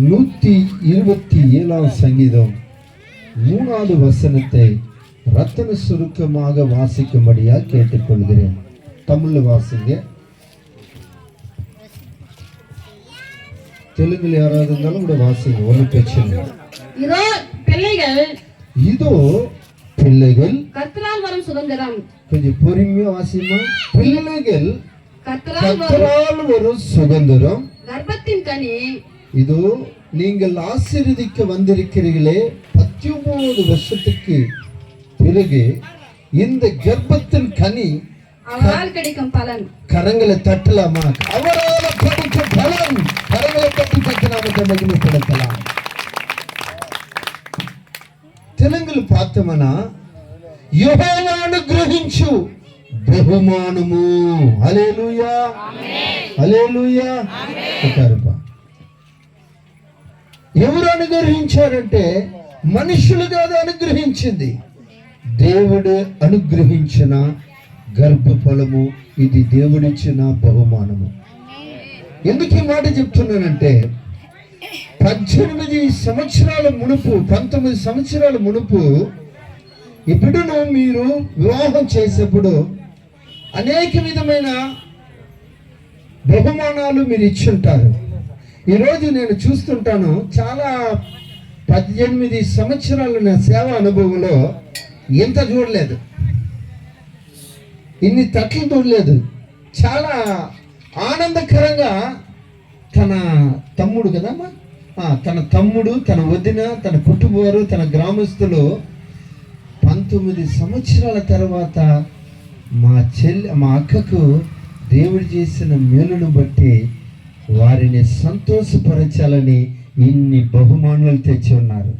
நூற்றி இருபத்தி ஏழாம் சங்கீதம் மூணாவது வசனத்தை ரத்தன சுருக்கமாக வாசிக்கும்படியா கேட்டுக்கொள்கிறேன். தமிழ்ல வாசிங்க. தெலுங்குல யாராவது இருந்தாலும் கூட வாசிங்க ஒன்றும் பிரச்சனை. இதோ பிள்ளைகள் இதோ பிள்ளைகள். கர்த்தரால் வரும் சுதந்திரம். கொஞ்சம் பொறுமையா வாசிமா பிள்ளைகள் கர்த்தரால் வரும் சுதந்திரம். கர்ப்பத்தின் கனி இதோ நீங்கள் ஆசீர்வதிக்க வந்திருக்கிறீர்களே பத்தொன்பது வருஷத்துக்கு பிறகு இந்த கர்ப்பத்தின் கனி அவரால் கிடைக்கும் பலன் கரங்களை தட்டலாமா அவரால் கிடைக்கும் பலன் கரங்களை தட்டி தட்டி நாமத்தை மகிமைப்படுத்தலாம் తెలుగులు పాత్రమన యెహోవాను గ్రహించు బహుమానము హల్లెలూయా హల్లెలూయా అంటారుపా ఎవరు అనుగ్రహించారంటే మనుషులు కాదు అనుగ్రహించింది. దేవుడు అనుగ్రహించిన గర్భఫలము ఇది దేవుడిచ్చిన బహుమానము. ఎందుకు ఈ మాట చెప్తున్నానంటే పద్దెనిమిది సంవత్సరాల మునుపు పంతొమ్మిది సంవత్సరాల మునుపు ఇప్పుడును మీరు వివాహం చేసేప్పుడు అనేక విధమైన బహుమానాలు మీరు ఇచ్చుంటారు. ఈరోజు నేను చూస్తుంటాను చాలా పద్దెనిమిది సంవత్సరాల నా సేవ అనుభవంలో ఇంత చూడలేదు. ఇన్ని తట్లు చూడలేదు. చాలా ఆనందకరంగా తన తమ్ముడు కదమ్మా తన తమ్ముడు తన వదిన తన కుటుంబవారు తన గ్రామస్తులు పంతొమ్మిది సంవత్సరాల తర్వాత మా చెల్లి మా అక్కకు దేవుడు చేసిన మేలును బట్టి వారిని సంతోషపరచాలని ఇన్ని బహుమానులు తెచ్చి ఉన్నారు.